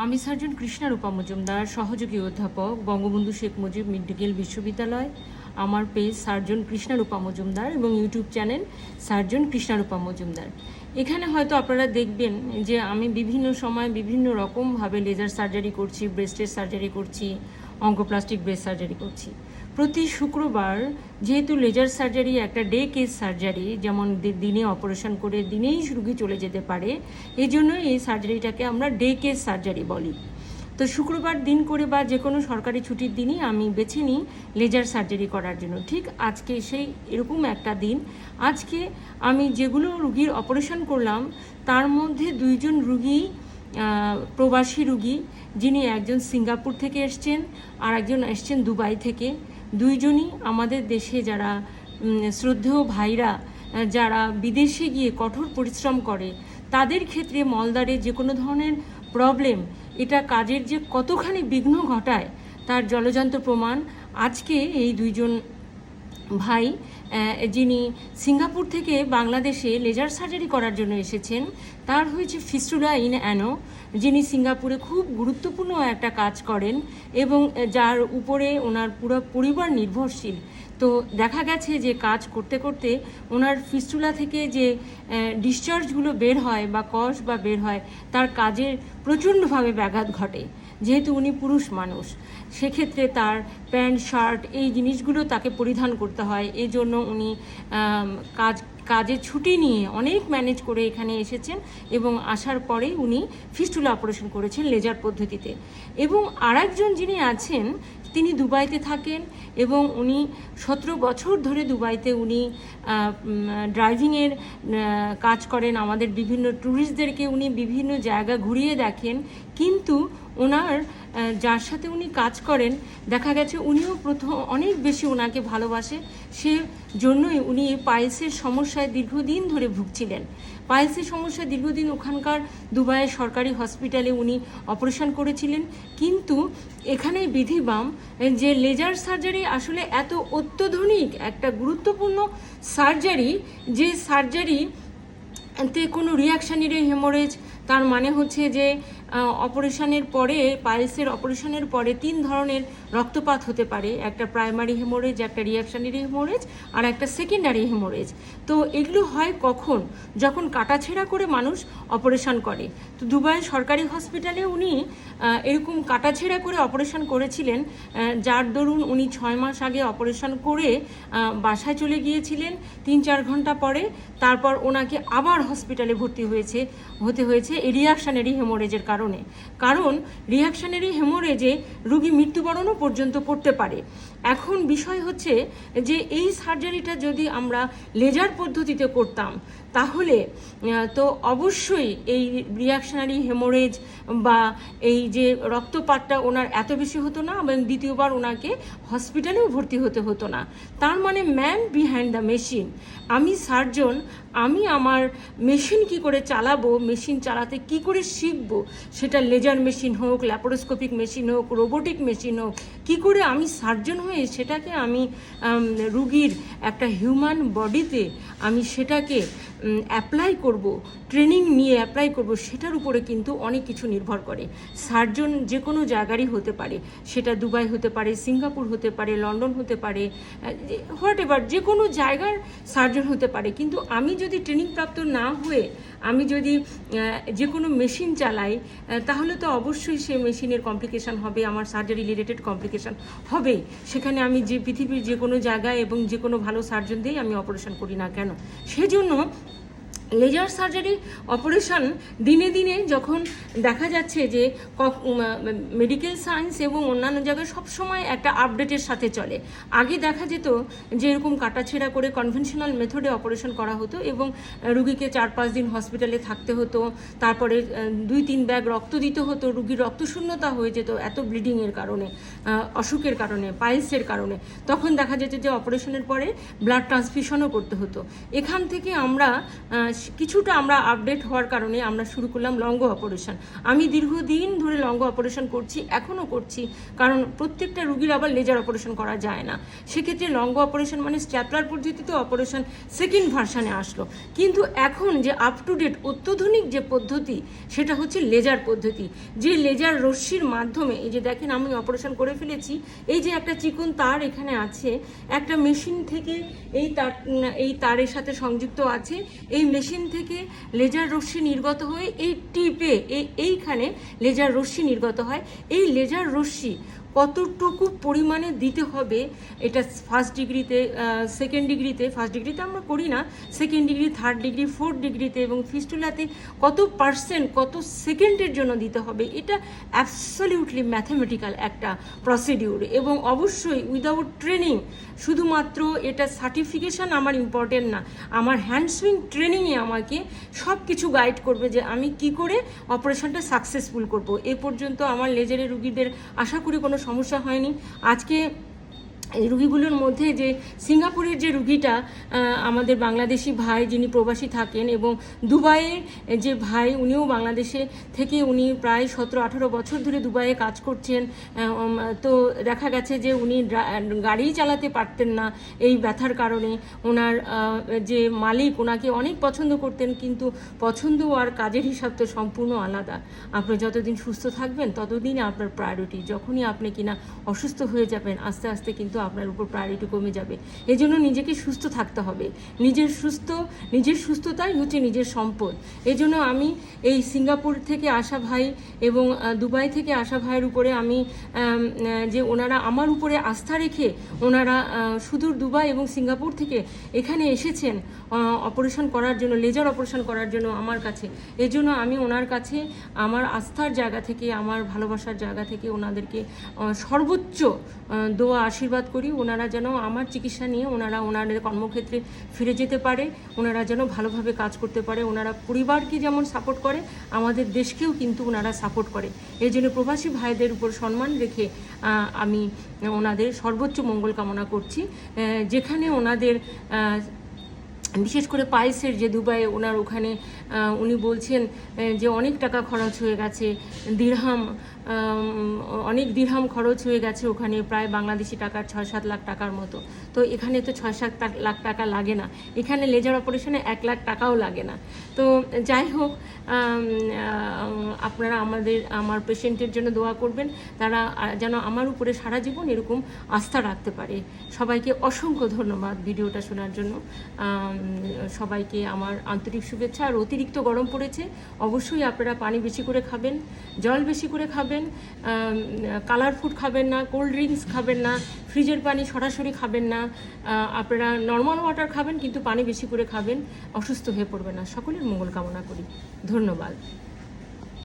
আমি সার্জন কৃষ্ণারূপা মজুমদার, সহযোগী অধ্যাপক, বঙ্গবন্ধু শেখ মুজিব মেডিকেল বিশ্ববিদ্যালয়। আমার পেজ সার্জন কৃষ্ণারূপা মজুমদার এবং YouTube channel surgeon Krishnarupa Majumdar. এখানে হয়তো আপনারা দেখবেন যে আমি বিভিন্ন সময় বিভিন্ন রকমভাবে লেজার সার্জারি করছি ব্রেস্টের সার্জারি করছি অঙ্কোপ্লাস্টিক ব্রেস্ট সার্জারি করছি। প্রতি শুক্রবার যেহেতু লেজার সার্জারি, একটা ডে কেস সার্জারি, যেমন দিনে অপারেশন করে দিনেই রুগী চলে যেতে পারে, এই জন্য এই সার্জারিটাকে আমরা ডে কেস সার্জারি বলি। তো শুক্রবার দিন করে বা যে কোনো সরকারি ছুটির দিনই আমি বেছে নিই লেজার সার্জারি করার জন্য। ঠিক আজকে সেই এরকম একটা দিন। আজকে আমি যেগুলো রুগীর অপারেশন করলাম, তার মধ্যে দুইজন রুগী প্রবাসী রুগী, যিনি একজন সিঙ্গাপুর থেকে এসছেন আর একজন এসছেন দুবাই থেকে। দুইজনই আমাদের দেশে যারা শ্রদ্ধেয় ভাইরা যারা বিদেশে গিয়ে কঠোর পরিশ্রম করে, তাদের ক্ষেত্রে মলদারে যে কোনো ধরনের প্রবলেম এটা কাজের যে কতখানি বিঘ্ন ঘটায়, তার জলজান্ত প্রমাণ আজকে এই দুইজন ভাই যিনি সিঙ্গাপুর থেকে বাংলাদেশে লেজার সার্জারি করার জন্য এসেছেন, তার হয়েছে ফিস্টুলা ইন অ্যানো যিনি সিঙ্গাপুরে খুব গুরুত্বপূর্ণ একটা কাজ করেন এবং যার উপরে ওনার পুরো পরিবার নির্ভরশীল। তো দেখা গেছে যে কাজ করতে করতে ওনার ফিস্টুলা থেকে যে ডিসচার্জগুলো বের হয় বা কষ বা বের হয়, তার কাজের প্রচণ্ডভাবে ব্যাঘাত ঘটে। যেহেতু উনি পুরুষ মানুষ, সেক্ষেত্রে তার প্যান্ট, শার্ট এই জিনিসগুলো তাকে পরিধান করতে হয়। এই জন্য উনি কাজ কাজে ছুটি নিয়ে অনেক ম্যানেজ করে এখানে এসেছেন এবং আসার পরে উনি ফিস্টুলা অপারেশন করেছেন লেজার পদ্ধতিতে। এবং আরেকজন যিনি আছেন তিনি দুবাইতে থাকেন এবং উনি সতেরো বছর ধরে দুবাইতে উনি ড্রাইভিংয়ের কাজ করেন। আমাদের বিভিন্ন ট্যুরিস্টদেরকে উনি বিভিন্ন জায়গা ঘুরিয়ে দেখেন। কিন্তু ওনার যার সাথে উনি কাজ করেন, দেখা গেছে উনিও প্রথম, অনেক বেশি ওনাকে ভালোবাসে। সে জন্যই উনি পাইলসের সমস্যায় দীর্ঘদিন ধরে ভুগছিলেন। পাইলসের সমস্যা দীর্ঘদিন ওখানকার দুবাইয়ের সরকারি হসপিটালে উনি অপারেশন করেছিলেন। কিন্তু এখানে বিধিবাম, যে লেজার সার্জারি আসলে এত অত্যাধুনিক একটা গুরুত্বপূর্ণ সার্জারি, যে সার্জারি তে কোনো রিয়াকশানারি হেমোরেজ তার মানে হচ্ছে যে অপারেশনের পরে, পাইলসের অপারেশনের পরে তিন ধরনের রক্তপাত হতে পারে। একটা প্রাইমারি হেমোরেজ, একটা রিয়াকশানারি হেমোরেজ আর একটা সেকেন্ডারি হেমোরেজ। তো এগুলো হয় কখন? যখন কাটাছেঁড়া করে মানুষ অপারেশন করে। তো দুবাই সরকারি হসপিটালে উনি এরকম কাটাছেঁড়া করে অপারেশন করেছিলেন। যার দরুন উনি ছয় মাস আগে অপারেশন করে বাসায় চলে গিয়েছিলেন তিন চার ঘণ্টা পরে। তারপর ওনাকে আবার হসপিটালে ভর্তি হয়েছে, হতে হয়েছে রিয়াকশানারি হেমোরেজের কারণে। কারণ। রিয়াকশানারি হেমোরেজে রুগী মৃত্যুবরণও পর্যন্ত পড়তে পারে। এখন বিষয় হচ্ছে যে, এই সার্জারিটা যদি আমরা লেজার পদ্ধতিতে করতাম তাহলে তো অবশ্যই এই রিয়াকশনারি হেমোরেজ বা এই যে রক্তপাতটা ওনার এত বেশি হতো না এবং দ্বিতীয়বার ওনাকে হসপিটালেও ভর্তি হতে হতো না। তার মানে ম্যান বিহাইন্ড দ্য মেশিন আমি সার্জন আমি আমার মেশিন কি করে চালাবো মেশিন চালাতে কি করে শিখব? সেটা লেজার মেশিন হোক ল্যাপারোস্কোপিক মেশিন হোক রোবোটিক মেশিন হোক, কি করে আমি সার্জন হয়ে সেটাকে আমি রুগীর একটা হিউম্যান বডিতে আমি সেটাকে অ্যাপ্লাই করব ট্রেনিং নিয়ে অ্যাপ্লাই করব, সেটার উপরে কিন্তু অনেক কিছু নির্ভর করে। সার্জন যে কোনো জায়গারই হতে পারে, সেটা দুবাই হতে পারে, সিঙ্গাপুর হতে পারে, লন্ডন হতে পারে হোয়াট এভার যে কোনো জায়গার সার্জন হতে পারে। কিন্তু আমি যদি ট্রেনিং প্রাপ্ত না হয়ে, আমি যদি যে কোনো মেশিন চালাই তাহলে তো অবশ্যই সে মেশিনের কমপ্লিকেশান হবে, আমার সার্জারি রিলেটেড কমপ্লিকেশন হবে। সেখানে আমি যে পৃথিবীর যে কোনো জায়গায় এবং যে কোনো ভালো সার্জন দিয়েই আমি অপারেশন করি না কেন? সেজন্য লেজার সার্জারি অপারেশন দিনে দিনে যখন দেখা যাচ্ছে যে মেডিকেল সায়েন্স এবং অন্যান্য জায়গায় সবসময় একটা আপডেটের সাথে চলে। আগে দেখা যেত যে এরকম কাটাছেঁড়া করে কনভেনশনাল মেথডে অপারেশন করা হতো এবং রুগীকে চার পাঁচ দিন হসপিটালে থাকতে হতো। তারপরে দুই তিন ব্যাগ রক্ত দিতে হতো। রুগীর রক্তশূন্যতা হয়ে যেত এত ব্লিডিংয়ের কারণে অসুখের কারণে পাইলসের কারণে। তখন দেখা যেত যে অপারেশনের পরে ব্লাড ট্রান্সফিউশনও করতে হতো। এখান থেকে আমরা কিছুটা আমরা আপডেট হওয়ার কারণে আমরা শুরু করলাম লঙ্গ অপারেশন আমি দীর্ঘদিন ধরে লঙ্গ অপারেশন করছি, এখনও করছি, কারণ প্রত্যেকটা রুগীর আবার লেজার অপারেশন করা যায় না। সেক্ষেত্রে লঙ্গ অপারেশন মানে স্ট্যাপলার পদ্ধতিতে অপারেশন সেকেন্ড ভার্সানে আসলো। কিন্তু এখন যে আপ টু ডেট অত্যাধুনিক যে পদ্ধতি, সেটা হচ্ছে লেজার পদ্ধতি। যে লেজার রশ্মির মাধ্যমে, এই যে দেখেন আমি অপারেশন করে ফেলেছি, এই যে একটা চিকন তার এখানে আছে, একটা মেশিন থেকে এই তার এই তারের সাথে সংযুক্ত আছে, এই মেশিন থেকে লেজার রশ্মি নির্গত হয়ে এই টিপে, এই এইখানে লেজার রশ্মি নির্গত হয়। এই লেজার রশ্মি কতটুকু পরিমাণে দিতে হবে, এটা ফার্স্ট ডিগ্রিতে সেকেন্ড ডিগ্রিতে ফার্স্ট ডিগ্রিতে আমরা করি না second degree third degree fourth ডিগ্রিতে এবং ফিস্টুলাতে কত পার্সেন্ট কত সেকেন্ডের জন্য দিতে হবে, এটা অ্যাবসলিউটলি ম্যাথামেটিক্যাল একটা প্রসিডিউর এবং অবশ্যই উইদাউট ট্রেনিং শুধুমাত্র এটা সার্টিফিকেশান আমার ইম্পর্টেন্ট না, আমার হ্যান্ডসুইং ট্রেনিংয়ে আমাকে সব কিছু গাইড করবে যে আমি কি করে অপারেশনটা সাকসেসফুল করব, এ পর্যন্ত আমার লেজারের রুগীদের আশা করি কোনো সমস্যা হয়নি। আজকে এই রুগীগুলোর মধ্যে যে সিঙ্গাপুরের যে রুগীটা আমাদের বাংলাদেশি ভাই যিনি প্রবাসী থাকেন এবং দুবাইয়ের যে ভাই, উনিও বাংলাদেশে থেকে উনি প্রায় সতেরো, আঠারো বছর ধরে দুবাইয়ে কাজ করছেন। তো দেখা গেছে যে উনি ড্রা- গাড়ি চালাতে পারতেন না এই ব্যথার কারণে। ওনার যে মালিক, ওনাকে অনেক পছন্দ করতেন কিন্তু পছন্দ আর কাজের হিসাব তো সম্পূর্ণ আলাদা। আপনি যতদিন সুস্থ থাকবেন ততদিন আপনার প্রায়োরিটি যখনই আপনি কিনা অসুস্থ হয়ে যাবেন, আস্তে আস্তে কিন্তু আপনার উপর প্রায়োরিটি কমে যাবে। এই জন্য নিজেকে সুস্থ থাকতে হবে। নিজের সুস্থ, নিজের সুস্থতাই হচ্ছে নিজের সম্পদ। এই জন্য আমি এই সিঙ্গাপুর থেকে আসা ভাই এবং দুবাই থেকে আসা ভাইয়ের উপরে আমি যে ওনারা আমার উপরে আস্থা রেখে ওনারা সুদূর দুবাই এবং সিঙ্গাপুর থেকে এখানে এসেছেন অপারেশন করার জন্য লেজার অপারেশন করার জন্য আমার কাছে। এই জন্য আমি ওনার কাছে আমার আস্থার জায়গা থেকে, আমার ভালোবাসার জায়গা থেকে ওনাদেরকে সর্বোচ্চ দোয়া, আশীর্বাদ করি, ওনারা যেন আমার চিকিৎসা নিয়ে ওনারা ওনাদের কর্মক্ষেত্রে ফিরে যেতে পারে, ওনারা যেন ভালোভাবে কাজ করতে পারে, ওনারা পরিবারকে যেমন সাপোর্ট করে, আমাদের দেশকেও কিন্তু ওনারা সাপোর্ট করে। এই জন্য প্রবাসী ভাইদের উপর সম্মান রেখে আমি ওনাদের সর্বোচ্চ মঙ্গল কামনা করছি। যেখানে ওনাদের বিশেষ করে পাইসের যে দুবাইয়ে ওনার ওখানে উনি বলছেন যে অনেক টাকা খরচ হয়ে গেছে, দিরহাম অনেক দিরহাম খরচ হয়ে গেছে ওখানে, প্রায় বাংলাদেশি টাকার ছয় সাত লাখ টাকার মতো। তো এখানে তো ছয় সাত লাখ টাকা লাগে না। এখানে লেজার অপারেশনে এক লাখ টাকাও লাগে না। তো যাই হোক আপনারা আমাদের, আমার পেশেন্টের জন্য দোয়া করবেন, তারা যেন আমার উপরে সারা জীবন এরকম আস্থা রাখতে পারে। সবাইকে অসংখ্য ধন্যবাদ ভিডিওটা শোনার জন্য। সবাইকে আমার আন্তরিক শুভেচ্ছা আর অতিরিক্ত গরম পড়েছে, অবশ্যই আপনারা পানি বেশি করে খাবেন, জল বেশি করে খাবেন কালার ফুড খাবেন না, কোল্ড ড্রিঙ্কস খাবেন না, ফ্রিজের পানি সরাসরি খাবেন না আপনারা নর্মাল ওয়াটার খাবেন কিন্তু পানি বেশি করে খাবেন, অসুস্থ হয়ে পড়বেন না। সকলের মঙ্গল কামনা করি। ধন্যবাদ।